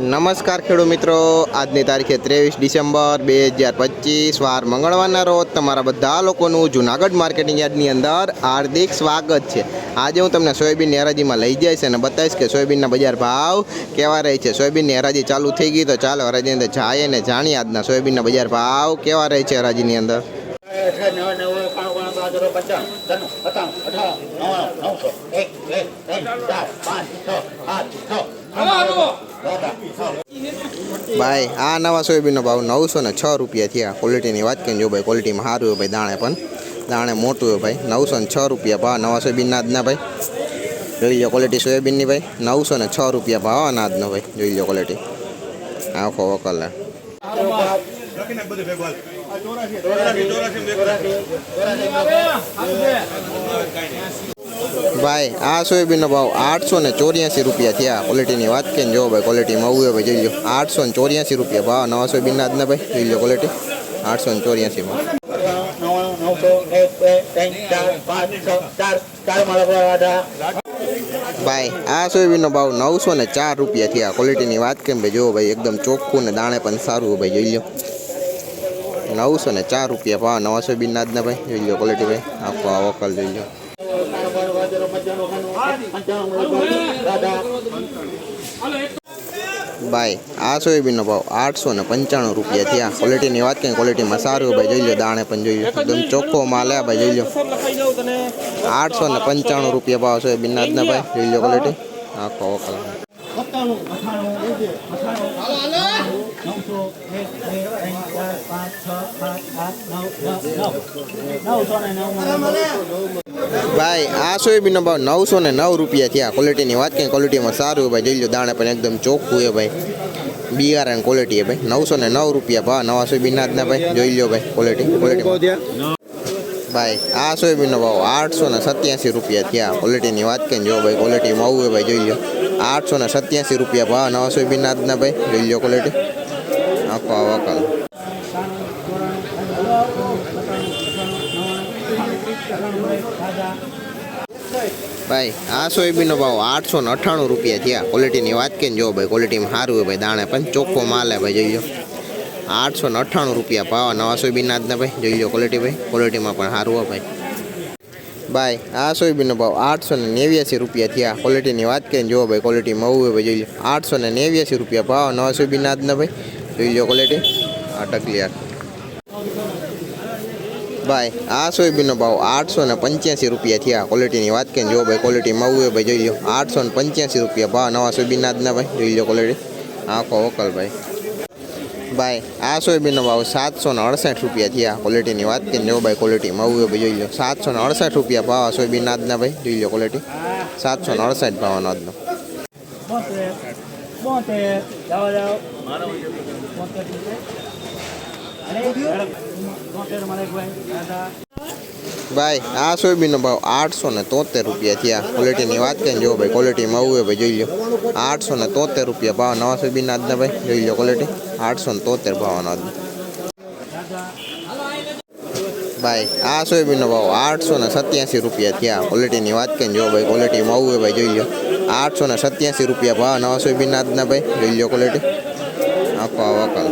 નમસ્કાર ખેડૂત મિત્રો આજની તારીખે ત્રેવીસ ડિસેમ્બર બે હજાર પચીસ વાર મંગળવારના રોજ તમારા બધા લોકોનું જુનાગઢ માર્કેટિંગ યાર્ડની અંદર હાર્દિક સ્વાગત છે આજે હું તમને સોયાબીનની હરાજીમાં લઈ જઈશ અને બતાવીશ કે સોયાબીનના બજાર ભાવ કેવા રહે છે સોયાબીનની હરાજી ચાલુ થઈ ગઈ તો ચાલો હરાજીની અંદર જાય અને જાણીએ આજના સોયાબીનના બજાર ભાવ કેવા રહે છે હરાજીની અંદર हजार भाई आ नवा सोयाबीन भाव नौ सौ छ रुपया थी क्वॉलिटी की बात कर भाई क्वॉलिटी में सारू भाई दाणे पर दाणे मोटू है भाई नौ सौ छ रुपया भाव नवा सोयाबीन ना आज भाई जो लीजिए क्वॉलिटी सोयाबीन की भाई नौ सौ छ रुपया भाव अनाज ना भाई जो लीजिए क्वॉलिटी आखो वकल भाई आ सोयाबीन ना भाव आठ सौ चौरियासी रुपया थे क्वालिटी की बात कहो भाई क्वालिटी में अव भाई जो आठ सौ चौरियासी रुपया भाव नवा सोयाबीन ना भाई जी लो क्वालिटी आठ सौ चौरियासी भाव भाई आ सोयाबीन ना भाव नौ सौ चार रुपया थे क्वालिटी की बात कहो भाई एकदम चोखू ने दाणे पर सारू भाई जी लो નવસો ને ચાર રૂપિયા ભાવ નવાસો બી નાદના ભાઈ જોઈ લો ક્વોલિટી ભાઈ આખો આ કલ જોઈ લો ભાઈ આ સોયાબીનનો ભાવ આઠસો ને પંચાણું રૂપિયા થયા ક્વોલિટીની વાત કરીએ ક્વોલિટીમાં સારું ભાઈ જોઈ લો દાણે પણ જોઈ લો એકદમ ચોખ્ખો માલ ભાઈ જોઈ લો આઠસો ને પંચાણું રૂપિયા ભાવ સોયાબીનના આજના ભાઈ જોઈ લો ક્વોલિટી આખો ઓકલ એક બે ત્રણ ભાઈ આ સોયાબીનનો ભાવ નવસો ને નવ રૂપિયા થયા ક્વોલિટીની વાત કઈ ક્વોલિટીમાં સારું ભાઈ જોઈ લો દાણા પણ એકદમ ચોખ્ખું હોય ભાઈ બિયારણ ક્વોલિટી ભાઈ નવસો ને નવ રૂપિયા ભાવ નવા સોયાબીનના જ ના ભાઈ જોઈ લો ભાઈ ક્વોલિટી ક્વોલિટી ભાઈ આ સોયાબીનનો ભાવ આઠસો ને સત્યાસી રૂપિયા થયા ક્વોલિટીની વાત કરીને જો ભાઈ ક્વોલિટીમાં આવું ભાઈ જોઈ લો આઠસો ને સત્યાસી રૂપિયા ભાવ નવા સોયાબીનના જ ના ભાઈ જોઈ લો ક્વોલિટી આ પાવાકા સન્ધોણ અને Hello potato potato નવો ફાર્મિક સલામ હે કાદા ભાઈ આ સોયબીનો ભાવ 898 રૂપિયા છે ક્વોલિટીની વાત કેન જો ભાઈ ક્વોલિટીમાં સારું હે ભાઈ દાણે પણ ચોક્કો માલ હે ભાઈ જોજો 898 રૂપિયા ભાવ નવો સોયબીનાદ ને ભાઈ જોજો ક્વોલિટી ભાઈ ક્વોલિટીમાં પણ સારું હે ભાઈ બાઈ આ સોયબીનો ભાવ 889 રૂપિયા છે ક્વોલિટીની વાત કેન જો ભાઈ ક્વોલિટી મવુ હે ભાઈ જોજો 889 રૂપિયા ભાવ નવો સોયબીનાદ ને ભાઈ तो चॉकलेट आटा क्लियर भाई आ सो बी ना भाव आठ सौ पंचासी रुपया थी क्वालिटी बात कर जो भाई क्वालिटी मऊ है भाई जो आठ सौ पंचासी रुपया भाव नवा सोयाबीना ना भाई जो क्वालिटी आखो वकल भाई भाई आ सोयाबीन भाव सात सौ अड़सठ रुपया थी क्वालिटी बात कर जो भाई क्वालिटी मऊ है भाई जो सात सौ अड़सठ रुपया भाव सोयाबीन ना भाई जो क्वालिटी सात सौ अड़सठ भाव ना भाई आ सोयाबीन ना भाव आठ सौ तोतेर रुपया थी क्वालिटी की बात कहीं जो भाई क्वालिटी में आए भाई जी लो आठ सौ तोतेर रुपया भाव नवा सोयाबीन आज भाई जो क्वॉलिटी आठ सौ तोतेर भाव आज ભાઈ આ સોયાબીનનો ભાવ આઠસો ને સત્યાસી રૂપિયા થયા ક્વોલિટીની વાત કરીને જો ભાઈ ક્વોલિટીમાં આવું ભાઈ જોઈ લો આઠસો ને સત્યાસી રૂપિયા ભાવ નવા સોયાબીનના આજના ભાઈ જોઈ લો ક્વોલિટી આખો આવકલ